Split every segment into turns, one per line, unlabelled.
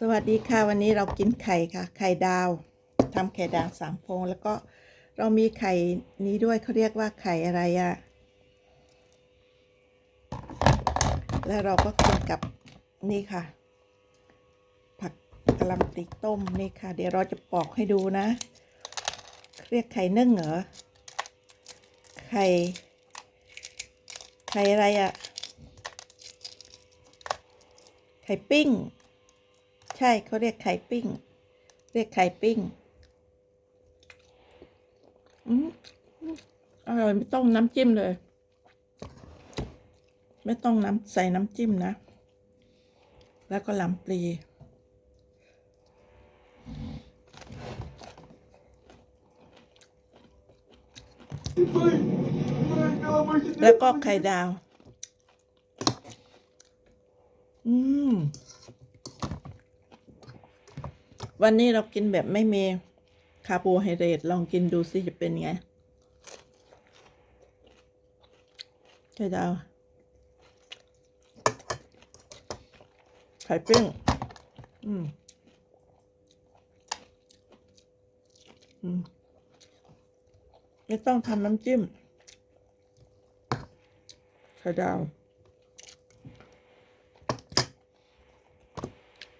สวัสดีค่ะวันนี้เรากินไข่ค่ะ ไข่ดาวทำไข่ดาวสามฟองแล้วก็เรามีไข่นี้ด้วยเขาเรียกว่าไข่อะไรอะแล้วเราก็กินกับนี่ค่ะ ผักกะหล่ำปลีต้มนี่ค่ะ เดี๋ยวเราจะปอกให้ดูนะ เรียกไข่นึ่งเหรอไข่ไข่อะไรอะไข่ปิ้ง ใช่เขาเรียกไข่ปิ้ง เรียกไข่ปิ้งอืมอร่อยไม่ต้องน้ำจิ้มเลย ไม่ต้องน้ำใส่น้ำจิ้มนะ แล้วก็ลำปลีแล้วก็ไข่ดาว อืม วันนี้เรากินแบบไม่มีคาร์โบไฮเดรตลองกินดูสิจะเป็นไงไข่ดาวไข่ปิ้ง อืม อืม ไม่ต้องทำน้ำจิ้ม ไข่ดาว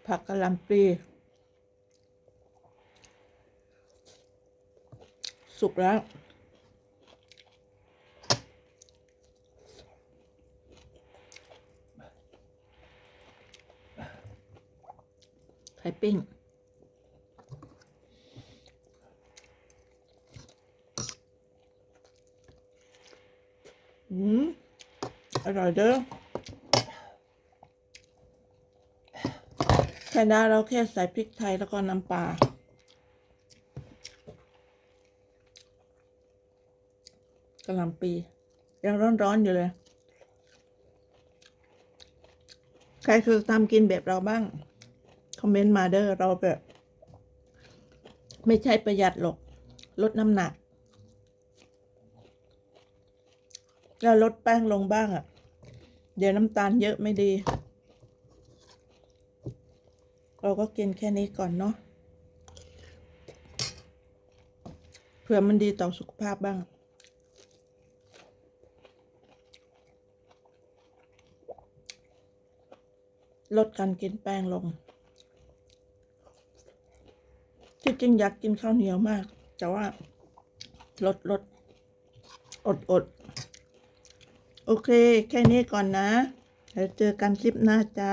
ผักกะหล่ำปลี สุกแล้ว ไข่ปิ้งอืมอร่อยเด้อไข่ดาวเราแค่ใส่พริกไทยแล้วก็น้ำปลา กะหล่ำปี ยังร้อนๆอยู่เลย ใครคือทำกินแบบเราบ้าง คอมเมนต์มาเด้อเราแบบ ไม่ใช่ประหยัดหรอก ลดน้ำหนักแล้วลดแป้งลงบ้างอะ่ะ เดี๋ยวน้ำตาลเยอะไม่ดี เราก็กินแค่นี้ก่อนเนาะเผื่อมันดีต่อสุขภาพบ้าง ลดการกินแป้งลง ที่จริงอยากกินข้าวเหนียวมาก แต่ว่าลดลดอดอดโอเค แค่นี้ก่อนนะ แล้วเจอกันคลิปหน้าจ้า